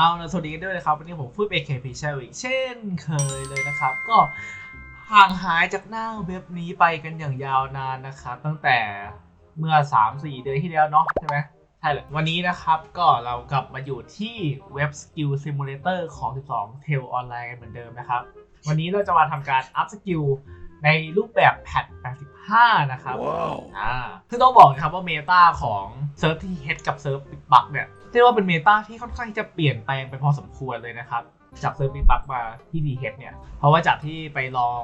เอาละสวัสดีกันด้วยนะครับ วันนี้ผมฟูดเอเคพีเชลอีกเช่นเคยเลยนะครับ ก็ห่างหายจากหน้าเว็บนี้ไปกันอย่างยาวนานนะครับ ตั้งแต่เมื่อ 3-4 เดือนที่แล้วเนาะใช่ไหมใช่เลยวันนี้นะครับก็เรากลับมาอยู่ที่เว็บ Skill Simulator ของ 12 Tail Online กันเหมือนเดิมนะครับ วันนี้เราจะมาทำการ up skill ในรูปแบบแพท85 นะครับอ่าซึ่งต้องบอกนะครับว่าเมตาของเซิร์ฟที่เฮดกับเซิร์ฟบิ๊กบักเนี่ย เรียกว่าเป็นเมตาที่ค่อนข้างที่จะเปลี่ยนแปลงไปพอสมควรเลยนะครับ จากเซิร์ฟบิ๊กบักมาที่ทีเฮดเนี่ย เพราะว่าจากที่ไปลอง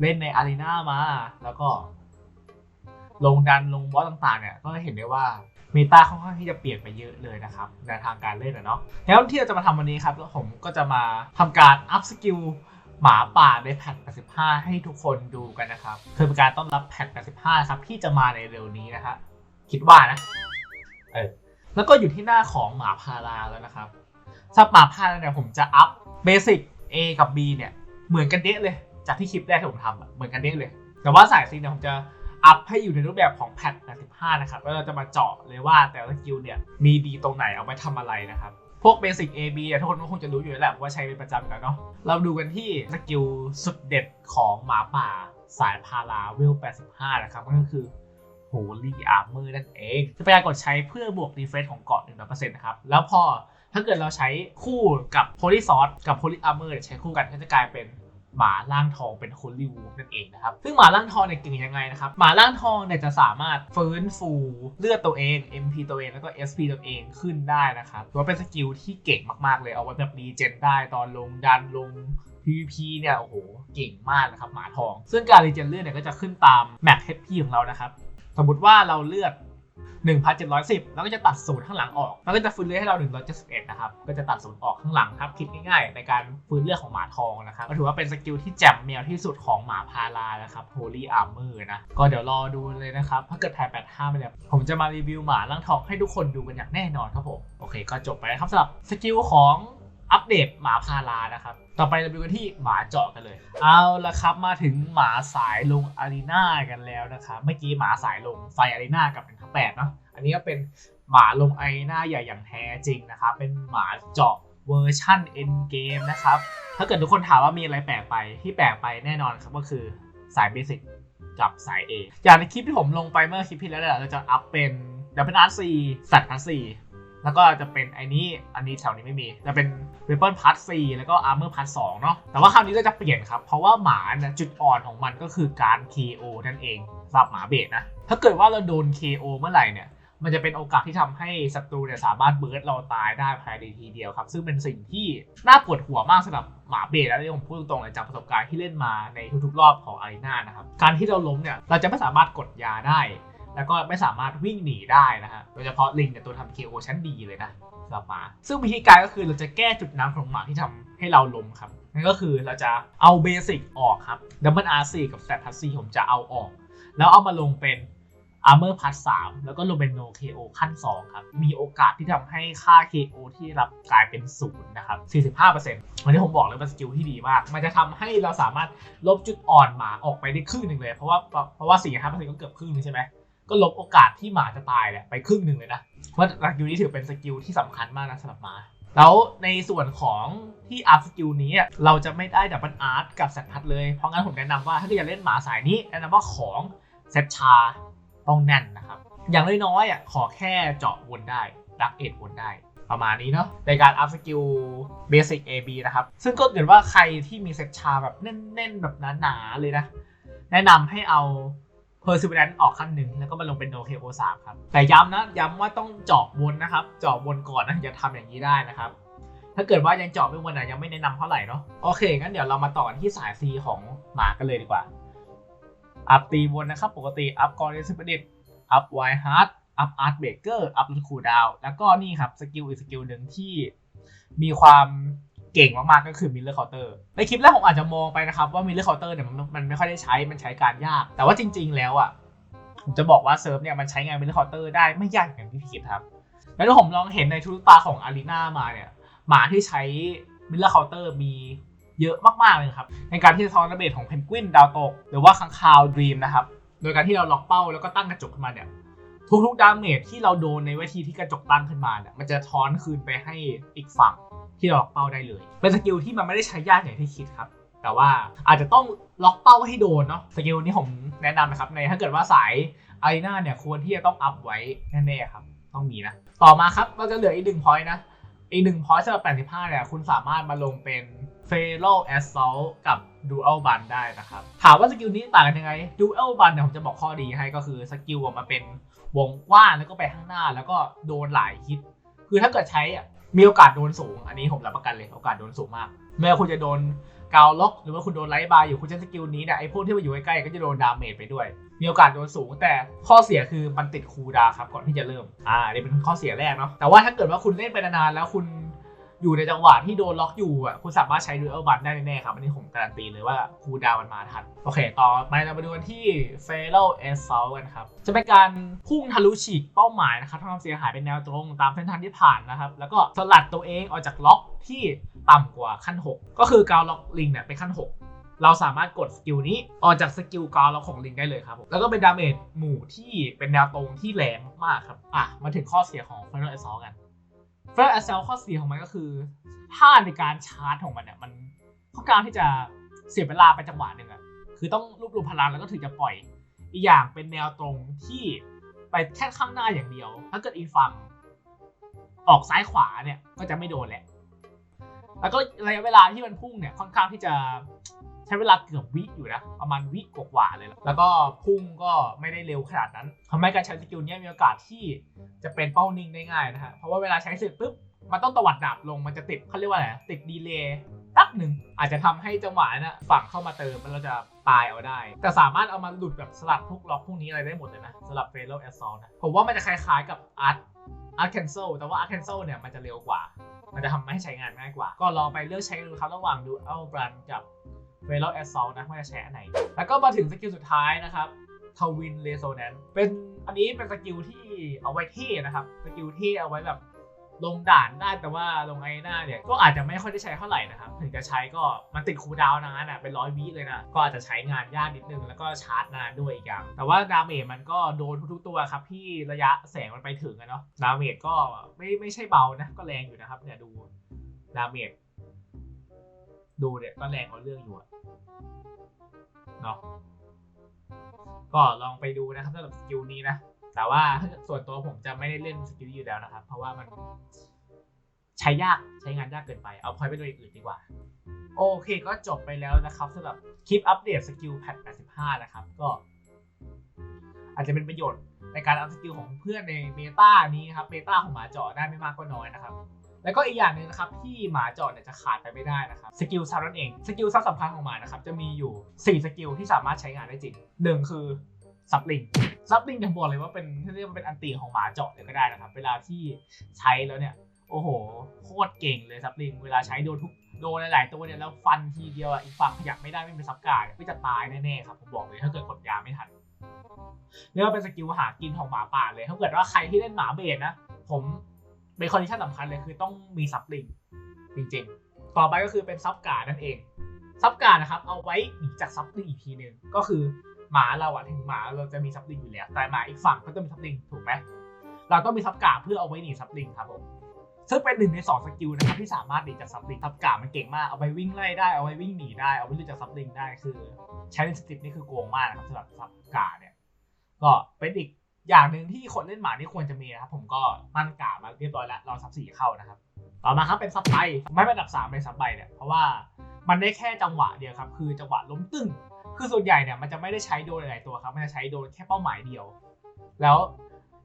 เล่นในอารีนามา แล้วก็ ลงดันลงบอสต่างๆ เนี่ย ก็เห็นได้ว่าเมตาค่อนข้างที่จะเปลี่ยนไปเยอะเลยนะครับในทางการเล่นอะเนาะแล้วที่เราจะมาทำวันนี้ครับผมก็จะมาทำการอัพสกิลหมาป่าในแพท85 ให้ทุกคนดูกันนะครับคือเป็นการต้อนรับแพท85 ครับที่จะมาในเร็วนี้นะฮะคิดว่านะ เออ แล้วก็อยู่ที่หน้าของหมาพาราแล้วนะครับสำหรับหมาพาราเนี่ยผมจะอัพเบสิก A กับ B เนี่ยเหมือนกันเด๊ะเลย จากที่คลิปแรกที่ผมทำเหมือนกันเด๊ะเลย แต่ว่าสายซีเนี่ยผมจะอัพให้อยู่ในรูปแบบของแพท85นะครับแล้วเราจะมาเจาะเลยว่าแต่ละสกิลเนี่ยมีดีตรงไหนเอาไว้ทำอะไรนะครับ พวกเบสิก A B อะทุกคนก็คงจะรู้อยู่แล้วแหละว่าใช้เป็นประจำแล้วเนาะ เราดูกันที่สกิลสุดเด็ดของหมาป่าสายพาราเวล85 นะครับก็คือ Holy Armor นั่นเอง จะเป็นการกดใช้เพื่อบวกดีเฟนส์ของเกาะ100%นะครับ แล้วพอถ้าเกิดเราใช้คู่กับ Holy Sword กับ Holy Armor เนี่ยใช้คู่กันก็จะกลายเป็นหมาล่างทองเป็น Holy Wolf นั่นเองนะครับ ซึ่งหมาล่างทองเนี่ยเก่งยังไงนะครับ หมาล่างทองเนี่ยจะสามารถฟื้นฟูเลือดตัวเอง MP ตัวเองแล้วก็ SP ตัวเองขึ้นได้นะครับถือว่าเป็นสกิลที่เก่งมากๆเลยเอาไว้แบบรีเจนได้ตอนลงดันลง PVP เนี่ยโอ้โหเก่งมากนะครับหมาทอง ซึ่งการรีเจนเลือดเนี่ยก็จะขึ้นตามแมป HP ของเรานะครับ สมมติว่าเราเลือด1,710 แล้วก็จะตัดศูนย์ข้างหลังออกแล้วก็จะฟื้นเลือดให้เรา 171 นะครับ ก็จะตัดศูนย์ออกข้างหลังครับ คิดง่ายๆ ในการฟื้นเลือดของหมาทองนะครับ ก็ถือว่าเป็นสกิลที่แจ่มแมวที่สุดของหมาพารานะครับ Holy Armor นะ ก็เดี๋ยวรอดูเลยนะครับ ถ้าเกิดแพท85มาเนี่ยผมจะมารีวิวหมาล่างทองให้ทุกคนดูกันอย่างแน่นอนครับผม โอเค ก็จบไปแล้วครับสำหรับสกิลของ อัปเดตหมาพารานะครับ ต่อไปเราดูกันที่หมาเจาะกันเลย เอาละครับมาถึงหมาสายลงอารีนากันแล้วนะครับ เมื่อกี้หมาสายลงไฟอารีนากับ1ทับ8เนาะ อันนี้ก็เป็นหมาลงอารีนาใหญ่อย่างแท้จริงนะครับ เป็นหมาเจาะเวอร์ชั่นเอ็นเกมนะครับ ถ้าเกิดทุกคนถามว่ามีอะไรแปลกไป ที่แปลกไปแน่นอนครับก็คือสายเบสิกกับสาย A อย่างในคลิปที่ผมลงไปเมื่อคลิปที่แล้วเนี่ยเราจะอัพเป็นดับเบิลอาร์ซีสัตว์อาร์ซี แล้วก็จะเป็นไอ้นี้อันนี้แถวนี้ไม่มีจะเป็นเวเปิลพาร์ทซีแล้วก็อาร์เมอร์พาร์ทสเนาะแต่ว่าคราวนี้เราจะเปลี่ยนครับ เพราะว่าหมาเนี่ยจุดอ่อนของมันก็คือการ KO นั่นเองสำหรับหมาเบสนะถ้าเกิดว่าเราโดน KO เมื่อไหร่เนี่ยมันจะเป็นโอกาสที่ทำให้ศัตรูเนี่ยสามารถเบิร์ดเราตายได้ภายในทีเดียวครับ ซึ่งเป็นสิ่งที่น่าปวดหัวมากสำหรับหมาเบสแล้วที่ผมพูดตรงๆเลยจากประสบการณ์ที่เล่นมาในทุกๆรอบของอารีนานะครับการที่เราล้มเนี่ยเราจะไม่สามารถกดยาได้ แล้วก็ไม่สามารถวิ่งหนีได้นะฮะ โดยเฉพาะลิงเนี่ยตัวทำ KO ชั้นดีเลยนะสำหรับหมา ซึ่งวิธีการก็คือเราจะแก้จุดน้ำของหมาที่ทำให้เราล้มครับ นั่นก็คือเราจะเอาเบสิกออกครับดับเบิลอาร์ซีกับแซดทัสซีผมจะเอาออก แล้วเอามาลงเป็น Armor p a s 3แล้วก็ลงเป็น No KO ขั้น 2 ครับ มีโอกาสที่ทำให้ค่า KO ที่รับกลายเป็นศูนย์นะครับ45%วันนี้ผมบอกเลยเป็นสกิลที่ดีมาก มันจะทำให้เราสามารถลบจุดอ่อนหมาออกไปได้ครึ่งหนึ่งเลย เพราะว่าเพราะว่า45%ก็เกือบครึ่งนึงใช่ไหม ก็ลบโอกาสที่หมาจะตายเนี่ยไปครึ่งหนึ่งเลยนะว่าสกิลนี้ถือเป็นสกิลที่สำคัญมากนะสำหรับหมา แล้วในส่วนของที่อัพสกิลนี้เราจะไม่ได้ดับเบิลอาร์ตกับแซดพัดเลย เพราะงั้นผมแนะนำว่าถ้าเกิดจะเล่นหมาสายนี้แนะนำว่าของเซตชาต้องแน่นนะครับ อย่างน้อยๆอะขอแค่เจาะวนได้รักเอ็ดวนได้ประมาณนี้เนาะในการอัพสกิลเบสิก AB นะครับ ซึ่งก็เกิดว่าใครที่มีเซตชาแบบแน่นๆแบบหนาๆเลยนะ แนะนำให้เอา Perseverance ออกขั้นหนึ่งแล้วก็มาลงเป็น No KO 3ครับ แต่ย้ำนะ ย้ำว่าต้องเจาะวนนะครับ เจาะวนก่อนนะอย่าทำอย่างนี้ได้นะครับ ถ้าเกิดว่ายังเจาะไม่วนอะยังไม่แนะนำเท่าไหร่เนาะโอเคงั้นเดี๋ยวเรามาต่อกันที่สาย C ของหมากันเลยดีกว่าอัพตีวนนะครับ ปกติอัพกอริสปิริตอัพไวฮาร์ดอัพอาร์ตเบเกอร์อัพลูคูดาวแล้วก็นี่ครับสกิลอีกสกิลหนึ่งที่มีความ เก่งมากๆก็คือมิลเลอร์เคาน์เตอร์ในคลิปแรกผมอาจจะมองไปนะครับว่ามิลเลอร์เคาน์เตอร์เนี่ยมันมันไม่ค่อยได้ใช้มันใช้การยาก แต่ว่าจริง ๆ แล้วอะผมจะบอกว่าเซิร์ฟเนี่ยมันใช้งานมิลเลอร์เคาน์เตอร์ได้ไม่ยากอย่างที่พี่คิดครับ แล้วผมลองเห็นในทุกตาของอารีนามาเนี่ยหมาที่ใช้มิลเลอร์เคาน์เตอร์มีเยอะมากๆเลยครับในการที่จะทอนระเบิดของเพนกวินดาวตก หรือว่าคังคาวดรีมนะครับโดยการที่เราล็อกเป้าแล้วก็ตั้งกระจกขึ้นมาเนี่ย ทุกๆดาเมจที่เราโดนในวิธีที่กระจกตั้งขึ้นมาเนี่ยมันจะท้อนคืนไปให้อีกฝั่งที่เราล็อกเป้าได้เลย เป็นสกิลที่มันไม่ได้ใช้ยากอย่างที่คิดครับ แต่ว่าอาจจะต้องล็อกเป้าให้โดนเนาะสกิลนี้ผมแนะนำนะครับในถ้าเกิดว่าสายอารีนาเนี่ยควรที่จะต้องอัพไว้แน่ๆครับ ต้องมีนะ ต่อมาครับเราจะเหลืออีกหนึ่งพอยต์นะ อีกหนึ่งพอยต์สำหรับ 85 เนี่ย คุณสามารถมาลงเป็น f a l a l Assault กับ Dual Bun ได้นะครับ ถามว่าสกิลนี้ต่างกันยังไง Dual Bun เนี่ยผมจะบอกข้อดีให้ก็คือสกิลออกมาเป็นวงกว้างแล้วก็ไปข้างหน้า แล้วก็โดนหลายฮิต คือถ้าเกิดใช้อะมีโอกาสโดนสูง อันนี้ผมรับประกันเลยโอกาสโดนสูงมาก แม้คุณจะโดน กาวล็อก หรือว่าคุณโดนไลท์บาร์อยู่คุณใช้สกิลนี้เนี่ยไอ้พวกที่มาอยู่ใกล้ๆก็จะโดนดาเมจไปด้วย มีโอกาสโดนสูง แต่ข้อเสียคือมันติดคูลดาวครับก่อนที่จะเริ่มอ่านี่เป็นข้อเสียแรกเนาะแต่ว่าถ้าเกิดว่าคุณเล่นไปนานๆแล้วคุณ อยู่ในจังหวะที่โดนล็อกอยู่อะคุณสามารถใช้ดูเอลบันได้แน่ๆครับอันนี้ผมการันตีเลยว่าคูดาวมันมาทัน โอเค ต่อไปเรามาดูกันที่ f a r o a s s a u l t กันครับ จะเป็นการพุ่งทะลุฉีกเป้าหมายนะครับทำความเสียหายเป็นแนวตรงตามเส้นทางที่ผ่านนะครับ แล้วก็สลัดตัวเองออกจากล็อกที่ต่ำกว่าขั้น 6 ก็คือการล็อกลิงเนี่ยเป็นขั้น 6เราสามารถกดสกิลนี้ออกจากสกิลการล็อกของลิงได้เลยครับผมแล้วก็เป็นดาเมจหมู่ที่เป็นแนวตรงที่แรงมากๆครับ อะ มาถึงข้อเสียของ f a r o a s s a u l t กัน f a r o a s s l ข้อเสียของมันก็คือท่าในการชาร์จของมันเนี่ยมันค่อนข้างที่จะเสียเวลาไปจังหวะหนึ่งอะคือต้องรวบรวมพลังแล้วก็ถึงจะปล่อย อีกอย่างเป็นแนวตรงที่ไปแค่ข้างหน้าอย่างเดียว ถ้าเกิดอีกฝั่งออกซ้ายขวาเนี่ยก็จะไม่โดนแหละแล้วก็ระยะเวลาที่มันพุ่งเนี่ยค่อนข้างที่จะ ใช้เวลาเกือบวิอยู่นะ ประมาณวิกว่าเลย แล้วก็พุ่งก็ไม่ได้เร็วขนาดนั้นทำให้การใช้สกิลนี้มีโอกาสที่จะเป็นเป้านิ่งได้ง่ายนะฮะ เพราะว่าเวลาใช้เสร็จปุ๊บ มันต้องตวัดดาบลง มันจะติดเขาเรียกว่าอะไร ติดดีเลย์แป๊บหนึ่ง อาจจะทำให้จังหวะนั้นนะฝั่งเข้ามาเติมมันเราจะตายเอาได้ แต่สามารถเอามาหลุดแบบสลัดพวกล็อกพวกนี้อะไรได้หมดเลยนะสำหรับเฟรโลแอสซอลนะ ผมว่ามันจะคล้ายๆกับอาร์ตอาร์ตแคนเซลแต่ว่าอาร์ตแคนเซลเนี่ยมันจะเร็วกว่า มันจะทำให้ใช้งานง่ายกว่า ก็ลองไปเลือกใช้ดูครับระหว่างดูเอัลบรันกับ เฟรโลแอสซอลนะว่าจะใช้อันไหน แล้วก็มาถึงสกิลสุดท้ายนะครับทวินเรโซแนนเป็นอันนี้เป็นสกิลที่เอาไว้เท่นะครับ สกิลที่เอาไว้แบบลงด่านได้แต่ว่าลงไอ้หน้าเนี่ยก็อาจจะไม่ค่อยได้ใช้เท่าไหร่นะครับ ถึงจะใช้ก็มันติดคูดาวน์นานอะเป็นร้อยวิเลยนะ ก็อาจจะใช้งานยากนิดนึง แล้วก็ชาร์จนานด้วยอีกอย่าง แต่ว่าดาเมจมันก็โดนทุกๆตัวครับ ที่ระยะแสงมันไปถึงอะเนาะดาเมจก็ไม่ไม่ใช่เบานะ ก็แรงอยู่นะครับเนี่ยดูดาเมจ ดูเนี่ยก็แรงเอาเรื่องอยู่อะเนาะก็ลองไปดูนะครับสำหรับสกิลนี้นะแต่ว่าส่วนตัวผมจะไม่ได้เล่นสกิลนี้อยู่แล้วนะครับ เพราะว่ามันใช้ยากใช้งานยากเกินไป เอาพอยไปดยอื่นดีกว่า โอเคก็จบไปแล้วนะครับสำหรับคลิปอัปเดตสกิลแพท85 นะครับ ก็ อาจจะเป็นประโยชน์ในการเอาสกิลของเพื่อนในเมตานี้ครับเมตาของหมาเจาะได้ไม่มากก็น้อยนะครับ แล้วก็อีกอย่างหนึ่งนะครับที่หมาจาะเนี่ยจะขาดไปไม่ได้นะครับสกิลซับนั่นเองสกิลซับสำคัญของหมานะครับจะมีอยู่ 4 สกิลที่สามารถใช้งานได้จริงหนึ่งคือซับลิงซับลิงจะบอกเลยว่าเป็นเรียกว่าเป็นอันตีของหมาจาะเลยก็ได้นะครับ เวลาที่ใช้แล้วเนี่ยโอ้โหโคตรเก่งเลยซับลิงเวลาใช้โดนทุกโดนหลายๆตัวเนี่ยแล้วฟันทีเดียวอะอีกฝั่งขยับไม่ได้ไม่เป็นซับการ์ดก็จะตายแน่ๆครับผมบอกเลยถ้าเกิดกดยาไม่ทันเรียกว่าเป็นสกิลหากินของหมาป่าเลยถ้าเกิดว่าใครที่เล่นหมาเบสนะ ผม เป็นคอนดิชันสำคัญเลยคือต้องมีซับลิงจริงๆ ต่อไปก็คือเป็นซับการ์ดนั่นเอง ซับการ์ดนะครับ เอาไว้หนีจากซับลิงอีกทีหนึ่งก็คือหมาเราอะถึงหมาเราจะมีซับลิงอยู่แล้ว แต่หมาอีกฝั่งก็ต้องมีซับลิงถูกไหมเราต้องมีซับการ์ดเพื่อเอาไว้หนีซับลิงครับผมซึ่งเป็นหนึ่งในสองสกิลนะครับที่สามารถหนีจากซับลิงซับการ์ดมันเก่งมากเอาไปวิ่งไล่ได้เอาไว้วิ่งหนีได้เอาไว้หลุดจากซับลิงได้คือใช้ในสติปนี่คือโกงมากนะครับสำหรับซับการ์ดเนี่ยก็เป็นอีก อย่างหนึ่งที่คนเล่นหมานี่ควรจะมีนะครับผมก็มั่นกามาเรียบร้อยแล้วราซับสี่เข้านะครับ ต่อมาครับเป็นซับไปไม่เป็นดับสามเป็นซับไปเนี่ยเพราะว่ามันได้แค่จังหวะเดียวครับคือจังหวะล้มตึ้งคือส่วนใหญ่เนี่ยมันจะไม่ได้ใช้โดนหลายตัวครับมันจะใช้โดนแค่เป้าหมายเดียว แล้ว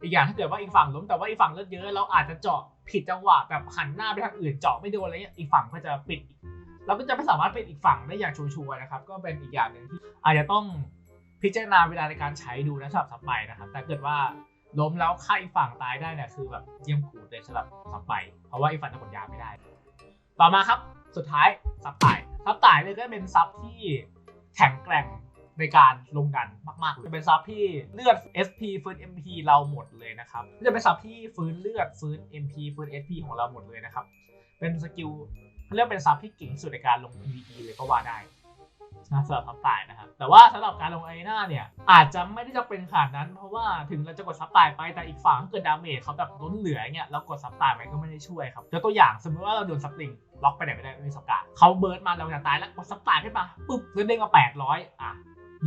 อีกอย่างถ้าเกิดว่าอีกฝั่งล้มแต่ว่าอีกฝั่งเลือดเยอะเราอาจจะเจาะผิดจังหวะแบบหันหน้าไปทางอื่นเจาะไม่โดนอะไรเงี้ยอีกฝั่งก็จะปิดเราก็จะไม่สามารถเป็นอีกฝั่งได้อย่างชัวร์นะครับ ก็เป็นอีกอย่างหนึ่งที่อาจจะต้อง พิจารณาเวลาในการใช้ดูนะสำหรับซับไปนะครับ แต่เกิดว่าล้มแล้วฆ่าอีกฝั่งตายได้เนี่ยคือแบบเยี่ยมกูดเลยสำหรับซับไปเพราะว่าอีกฝั่งจะกดยาไม่ได้ ต่อมาครับสุดท้ายซับไต่ซับไต่เลยก็เป็นซับที่แข็งแกร่งในการลงดันมากๆจะเป็นซับที่เลือด SP ฟื้น MP เราหมดเลยนะครับจะเป็นซับที่ฟื้นเลือดฟื้น MP ฟื้น SP ของเราหมดเลยนะครับ เป็นสกิลเรียกเป็นซับที่เก่งสุดในการลง PVE เลยก็ว่าได้ นะสำหรับซับไตล์นะครับ แต่ว่าสำหรับการลงไอน่าเนี่ยอาจจะไม่ได้จะเป็นขนาดนั้น เพราะว่าถึงเราจะกดซับไตล์ไปแต่อีกฝั่งเกิดดาเมจเขาแบบล้นเหลือเนี่ยเรากดซับไตล์ไปก็ไม่ได้ช่วยครับยกตัวอย่างสมมติว่าเราโดนซับลิงล็อกไปไหนไม่ได้ไม่มีสกัดเขาเบิร์ดมาเราจะตายแล้วกดซับไตล์ขึ้นมาปุ๊บเงินเด้งมา800อะ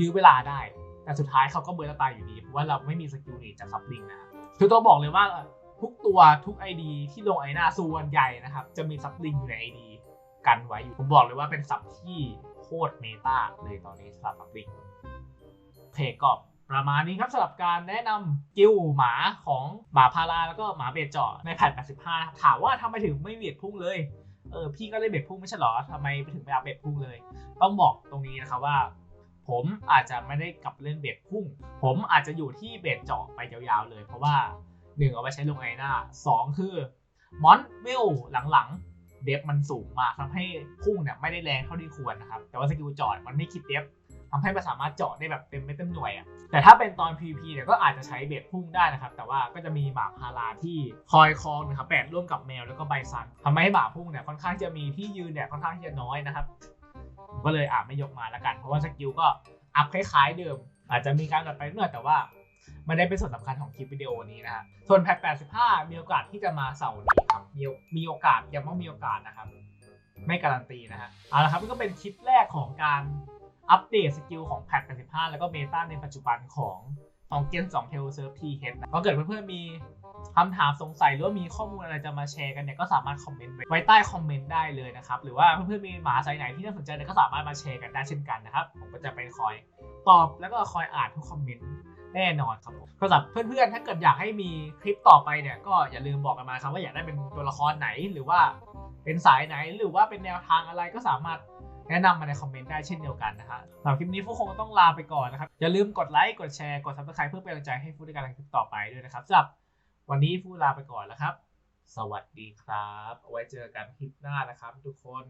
ยื้อเวลาได้ แต่สุดท้ายเขาก็เบิร์ดตายอยู่ดีเพราะว่าเราไม่มีสกิลนีจากซับลิงนะครับคือตัวบอกเลยว่าทุกตัวทุก ID ที่ลงไอหน้าส่วนใหญ่นะครับจะมีซับลิงอยู่ใน ID กันไว้อยู่ผมบอกเลยว่าเป็นซับที่ โคตรเมตาเลยตอนนี้สำหรับซับลิงเพก็ประมาณนี้ครับสำหรับการแนะนำกิลหมาของหมาพาราแล้วก็หมาเบจเจาะในแพท85 นะครับถามว่าทำไมถึงไม่เบียดพุ่งเลยเออพี่ก็เล่นเบ็ดพุ่งไม่ใช่เหรอทำไมถึงไม่เอาเบ็ดพุ่งเลย ต้องบอกตรงนี้นะครับว่า ผมอาจจะไม่ได้กลับเล่นเบ็ดพุ่ง ผมอาจจะอยู่ที่เบ็ดเจาะไปยาวๆเลย เพราะว่าหนึ่งเอาไปใช้ลงไอหน้าสองคือมอนเวลหลังๆ เดฟมันสูงมากทำให้พุ่งเนี่ยไม่ได้แรงเท่าที่ควรนะครับ แต่ว่าสกิลจอดมันไม่คิดเดฟทำให้มันสามารถเจาะได้แบบเต็มไม่เต็มหน่วยอะแต่ถ้าเป็นตอน PVP เนี่ยก็อาจจะใช้เบ็ดพุ่งได้นะครับ แต่ว่าก็จะมีหมาพาราที่คอยคลองนะครับแปดร่วมกับแมวแล้วก็ไบซันทำให้หมาพุ่งเนี่ยค่อนข้างจะมีที่ยืนเนี่ยค่อนข้างที่จะน้อยนะครับก็เลยอาจไม่ยกมาล้วกัน เพราะว่าสกิลก็อัพคล้ายๆเดิม อาจจะมีการกลับไปเมื่อแต่ว่า ไม่ได้เป็นส่วนสำคัญของคลิปวิดีโอนี้นะฮะส่วนแพท85 มีโอกาสที่จะมาเสาร์นี้ครับมีมีโอกาสยังไม่มีโอกาสนะครับ ไม่การันตีนะฮะเอาละครับนี่ก็เป็นคลิปแรกของการอัปเดตสกิลของแพท85 แล้วก็เมตาในปัจจุบันของของเกน2 t ail Surf T Head นะก็เกิดเพื่อนๆมีคำถามสงสัยหรือว่ามีข้อมูลอะไรจะมาแชร์กันเนี่ยก็สามารถคอมเมนต์ไว้ใต้คอมเมนต์ได้เลยนะครับ หรือว่าเพื่อนๆมีหมาสายไหนที่น่าสนใจเนี่ยก็สามารถมาแชร์กันได้เช่นกันนะครับ ผมก็จะไปคอยตอบแล้วก็คอยอ่านทุกคอมเมนต์ แน่นอนครับผมสำหรับเพื่อนๆ ถ้าเกิดอยากให้มีคลิปต่อไปเนี่ยก็อย่าลืมบอกกันมาครับว่าอยากได้เป็นตัวละครไหนหรือว่าเป็นสายไหนหรือว่าเป็นแนวทางอะไรก็สามารถแนะนำมาในคอมเมนต์ได้เช่นเดียวกันนะฮะสำหรับคลิปนี้ฟูคงต้องลาไปก่อนนะครับ อย่าลืมกดไลค์กดแชร์กดซับสไครป์เพื่อเป็นกำลังใจให้ฟูในการทำคลิปต่อไปด้วยนะครับสำหรับวันนี้ฟูลาไปก่อนแล้วครับ สวัสดีครับ เอาไว้เจอกันคลิปหน้านะครับ ทุกคน